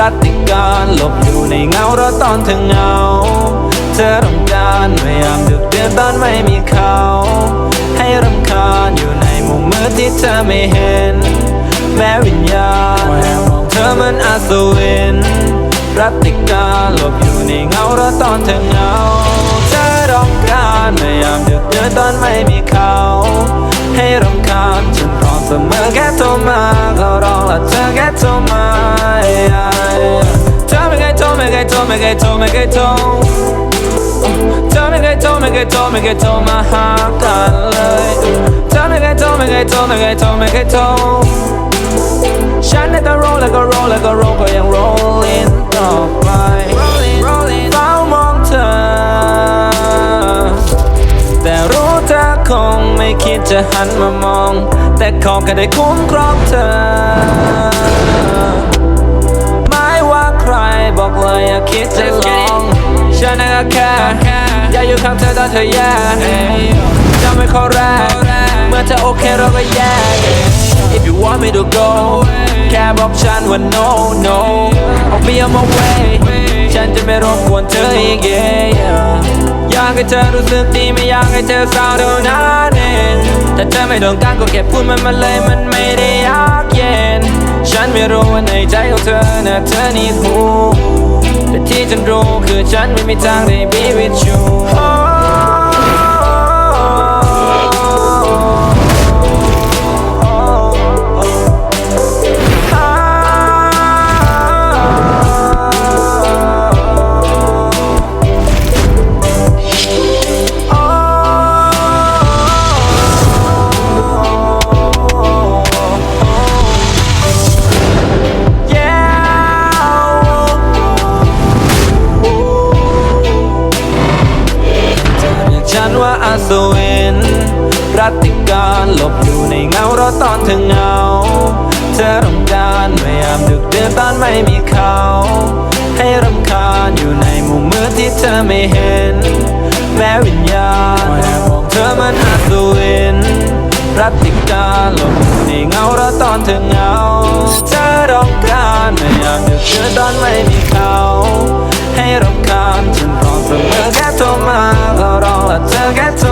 รัติการหลบอยู่ในเงารถตอนเธอเงา เธอต้องการพยายามดึกเดือนตอนไม่มีเขา ให้รำคาญอยู่ในมุมมืดที่เธอไม่เห็น แม้วิญญาณแอบมองเธอมือนอาสวินรัติการหลบอยู่ในเงารถตอนเธอเงา เธอต้องการพยายามดึกเดือนตอนไม่มีเขา ให้รำคาญฉัน 스물개 토마 걸어라 저개 토마 저미개 저미개 저미개 저미개 저 저미개 저미개 저미개 저마 하갈래 저미개 저미개 저미개 저미개 저 Shine like a roll like a roll like a roll going rolling off my เธอคงไม่คิดจะหันมามอง แต่ขอแค่ได้คุ้มครองเธอ ไม่ว่าใครบอกเลยอย่าคิดจะลองฉันน่ะก็แค่อยากอยู่ข้างเธอตอนเธอแย่จะไม่ขอแรกเมื่อเธอโอเคเราก็แยก If you want me to go แค่บอกฉันว่า no no I'll be on my way ฉันจะไม่รบกวนเธออีก yeah yeah อยากให้เธอรู้สึกดีไม่อยากให้เธอเศร้าเท่านั้นเองแต่เธอไม่ต้องการก็แค่พูดมันมาเลยมันไม่ได้ยากเย็น ฉันไม่รู้ว่าในใจของเธอนะเธอนี่หูแต่ที่ฉันรู้คือฉันไม่มีทางได้ be with you สวินรัตติการหลบอยู่ในเงารถตอนเธอเงา เธอต้องการพยายามดึกเดือนตอนไม่มีเขา ให้รำคาญอยู่ในมุมมืดที่เธอไม่เห็น แม้วิญญาณแอบมองเธอมันอาสวินรัตติการหลบอยู่ในเงารถตอนเธอเงา เธอต้องการพยายามดึกเดือนตอนไม่มีเขาให้รำคาญฉันพร้อมเสมอแค่โทรมาก็ร้องและเธอแค่โทร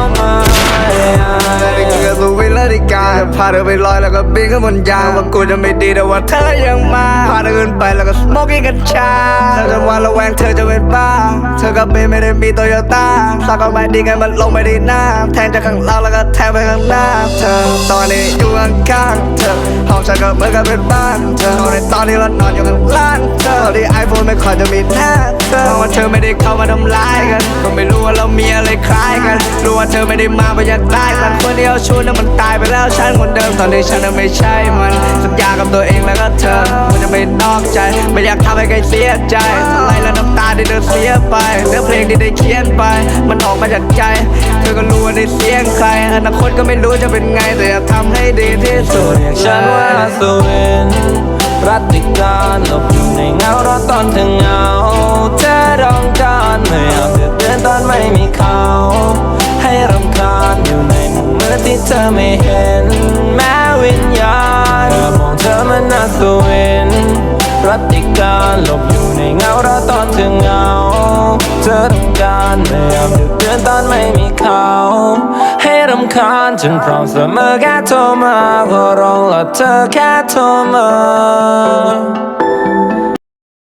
พาเธอไปลอยแล้วก็บินขึ้นบนยางว่ากูจะไม่ดีแต่ว่าเธอยังมา ไปแล้วก็สโมกิ้งกัญชาเธอจะว่าระแวงเธอจะเป็นบ้า เธอกับเบนไม่ได้มีโตโยต้าสักก็ไม่ดีกันมันลงไม่ดีหน้า แทงจากข้างล่างแล้วก็แทงไปข้างหน้า เธอตอนนี้อยู่ข้างๆเธอห้องฉันก็เหมือนกับเป็นบ้านเธอในตอนที่เรานอนอยู่ข้างล่างเธอที่ไอโฟนไม่ค่อยจะมีหน้าเธอเพราะว่าเธอไม่ได้เข้ามาทำร้ายกัน ก็ไม่รู้ว่าเรามีอะไรคล้ายกัน รู้ว่าเธอไม่ได้มาเพราะอยากได้กันคนที่เอาชวนนั้นมันตายไปแล้วฉันคนเดิมตอนนี้ฉันนั้นไม่ใช่มันสัญญากับตัวเองแล้วก็เธอมันจะไม่นอกใจ ไม่อยากทำให้ใครเสียใจอะไรแล้วน้ำตาที่เธอเสียไปเนื้อเพลงที่ได้เขียนไป มันออกมาจากใจ เธอก็รู้ว่าได้เสียงใคร อนาคตก็ไม่รู้จะเป็นไง แต่อยากทำให้ดีที่สุดเฉันว่าสวินรัตติการหลบอยู่ในเงารถตอนเธอเหงาเธอต้องการพยายากเดือนตอนไม่มีเขา รัตติการหลบอยู่ในเงาราตอนเธอเงา เธอต้องการพยายามดึกเดือนตอนไม่มีเขา ให้รำคาญฉันพร้อมเสมอแค่โทรมาขอร้องและเธอแค่โทรมา